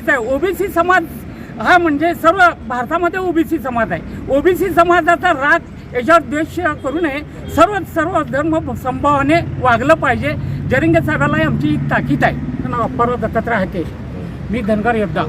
ओबीसीचा आहे. ओबीसी समाज हा म्हणजे सर्व भारतामध्ये ओबीसी समाज आहे. ओबीसी समाजाचा राग याच्यावर द्वेष करू नये. सर्व सर्व धर्म संभावाने वागलं पाहिजे. जरिंगे साहेबाला आमची ताकीद आहे. नाव अप्पाराव दत्तात्रय हाके. मी धनगर योद्धा.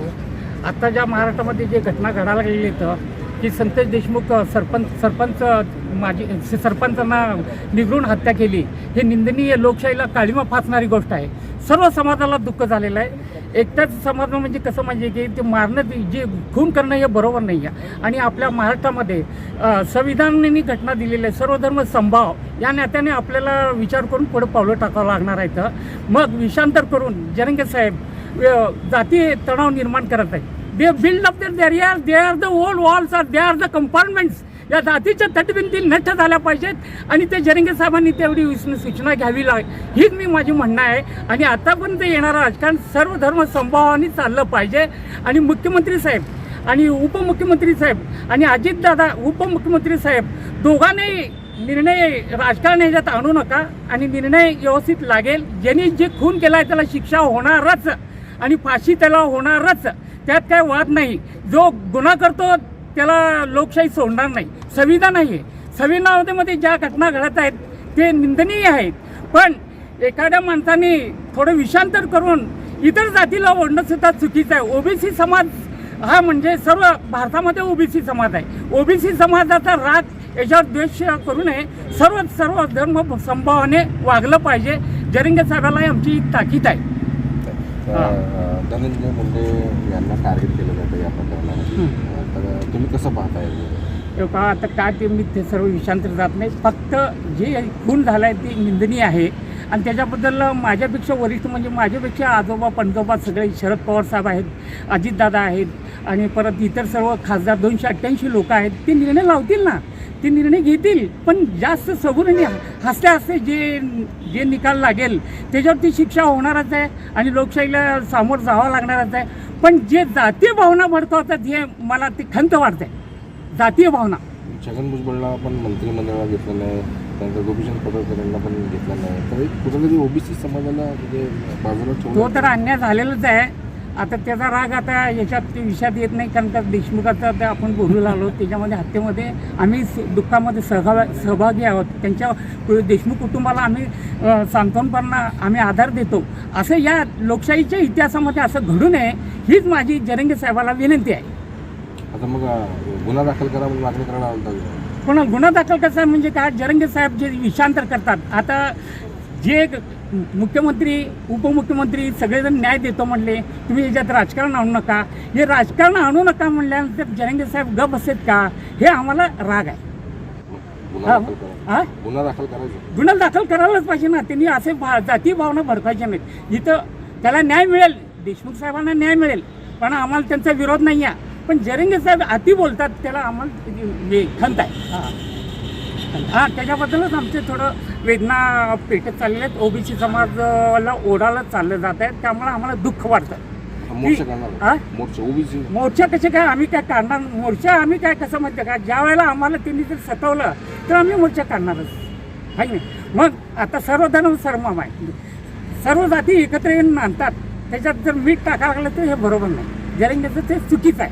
आत्ता ज्या महाराष्ट्रामध्ये जे घटना घडायला गेली तर की संतोष देशमुख सरपंच सरपंच अ, माजी सरपंचांना निगडून हत्या केली. हे निंदनीय लोकशाहीला काळीमा फासणारी गोष्ट आहे. सर्व समाजाला दुःख झालेलं आहे. एकटाच समाज म्हणजे कसं म्हणजे की ते मारणं जे खून करणं हे बरोबर नाही आहे. आणि आपल्या महाराष्ट्रामध्ये संविधानाने घटना दिलेली आहे. सर्वधर्म संभाव या नात्याने आपल्याला विचार करून पुढे पावलं टाकावं लागणार आहे तर मग विषांतर करून जरंगे साहेब जाती तणाव निर्माण करत आहेत. They build up their they are they are the old walls are they are the compartments या जातीच्या तटबिंदी नष्ट झाल्या पाहिजेत. आणि ते जरंगे साहेबांनी तेवढी विस- सूचना घ्यावी लाग हीच मी माझी म्हणणं आहे. आणि आतापर्यंत येणारं राजकारण सर्व धर्म संभावाने चाललं पाहिजे. आणि मुख्यमंत्री साहेब आणि उपमुख्यमंत्री साहेब आणि अजितदादा उपमुख्यमंत्री साहेब दोघांनाही निर्णय राजकारण ह्याच्यात आणू नका. आणि निर्णय व्यवस्थित लागेल. ज्यांनी जे खून केला आहे त्याला शिक्षा होणारच. आणि फाशी त्याला होणारच. त्यात काय वाद नाही. जो गुन्हा करतो त्याला लोकशाही सोडणार नाही. संविधान आहे संविधानामध्ये ज्या घटना घडत आहेत ते निंदनीय आहेत. पण एखाद्या माणसाने थोडं विषांतर करून इतर जातीला ओढणं सुद्धा चुकीचं आहे. ओबीसी समाज हा म्हणजे सर्व भारतामध्ये ओबीसी समाज आहे. ओबीसी समाजाचा राग याच्यावर द्वेष करू नये. सर्व सर्व धर्म संभावाने वागलं पाहिजे. जरिंगे साहेबाला आमची ताकीद आहे. धनंजय मुंडे यांना टार्गेट केलं जातं या प्रकरणामध्ये. तर तुम्ही कसं पाहताय? हे पहा आता काय ते मी ते सर्व विषांतर जात नाही. फक्त जे खून झाला आहे ते निंदनीय आहे. आणि त्याच्याबद्दल माझ्यापेक्षा वरिष्ठ म्हणजे माझ्यापेक्षा आजोबा पणजोबा सगळे शरद पवार साहेब आहेत अजितदादा आहेत आणि परत इतर सर्व खासदार दोनशे अठ्ठ्याऐंशी लोक आहेत ते निर्णय लावतील ना? ते निर्णय घेतील. पण जास्त सबुरीने हसते हसते जे जे निकाल लागेल त्याच्यावरती शिक्षा होणारच आहे आणि लोकशाहीला सामोरं जावं लागणारच आहे. पण जे जातीय भावना भडकवतात हे मला ते खंत वाटते जातीय भावना. छगन भुजबळला पण मंत्रिमंडळात घेतलं नाही त्यानंतर गोपीचंद पडळकरांना पण घेतलं नाही. तर कुठेतरी ओबीसी समाजाला म्हणजे बाजूला तो तर अन्याय झालेलाच आहे. आता त्याचा राग आता याच्यात ते विषयात येत नाही कारण का देशमुखाचा ते आपण बोलू लागलो त्याच्यामध्ये हत्येमध्ये आम्ही दुःखामध्ये सहभा सहभागी आहोत. त्यांच्या देशमुख कुटुंबाला आम्ही सांत्वनपणा आम्ही आधार देतो. असं या लोकशाहीच्या इतिहासामध्ये असं घडू नये हीच माझी जरंगे साहेबाला विनंती आहे. आता मग गुन्हा दाखल करा मागणी करायला आलता पण गुन्हा दाखल कसा म्हणजे काय जरंगे साहेब जे विषांतर करतात? आता जे मुख्यमंत्री उपमुख्यमंत्री सगळेजण न्याय देतो म्हणले तुम्ही याच्यात राजकारण आणू नका. हे राजकारण आणू नका म्हणल्यानंतर जरंगे साहेब गप बसत का? हे आम्हाला राग आहे. गुन्हा? दाखल करा गुन्हा दाखल करायचा. गुन्हा दाखल करायलाच पाहिजे ना. त्यांनी असे भा जाती भावना भडकायच्या नाहीत. इथं त्याला न्याय मिळेल. देशमुख साहेबांना न्याय मिळेल. पण आम्हाला त्यांचा विरोध नाही आहे पण जरंगे साहेब अति बोलतात त्याला आम्हाला हे खंत आहे. हा. त्याच्याबद्दलच आमचे थोडं वेदना पेटत चाललेल्या आहेत. ओबीसी समाजाला ओढायला चाललं जात आहे त्यामुळे आम्हाला दुःख वाटतं. मोर्चा? करणार मोर्चा ओबीसी? मोर्चा कसे काय आम्ही काय काढणार? मोर्चा आम्ही काय कसं म्हणते का? ज्या वेळेला आम्हाला त्यांनी जर सतवलं तर आम्ही मोर्चा काढणारच. आहे मग आता सर्व धर्म सर्वम आहे. सर्व जाती एकत्र येऊन आणतात त्याच्यात जर मीठ टाकायला लागलं तर हे बरोबर नाही. जरंग्याचं ते चुकीचं आहे.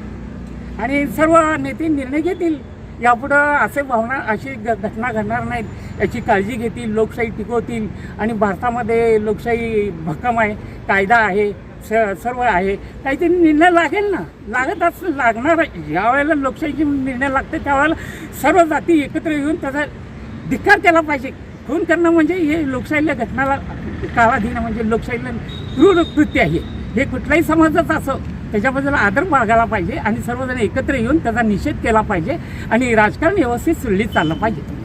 आणि सर्व नेते निर्णय घेतील. यापुढं असे भावना अशी घ घटना घडणार नाहीत. याची काळजी घेतील लोकशाही टिकवतील आणि भारतामध्ये लोकशाही भक्कम आहे कायदा आहे स सर्व आहे. काहीतरी निर्णय लागेल ना? लागत अस लागणार. आहे. ज्या वेळेला लोकशाहीचे निर्णय लागते त्यावेळेला सर्व जाती एकत्र येऊन त्याचा धिक्कार केला पाहिजे. खून करणं म्हणजे हे लोकशाहीला घटनाला काळा देणं म्हणजे लोकशाहीला क्रूर कृत्य आहे. हे कुठल्याही समाजाचं असं त्याच्याबद्दल आदर बाळगायला पाहिजे आणि सर्वजण एकत्र येऊन त्याचा निषेध केला पाहिजे आणि राजकारण व्यवस्थित सुरळीत चाललं पाहिजे.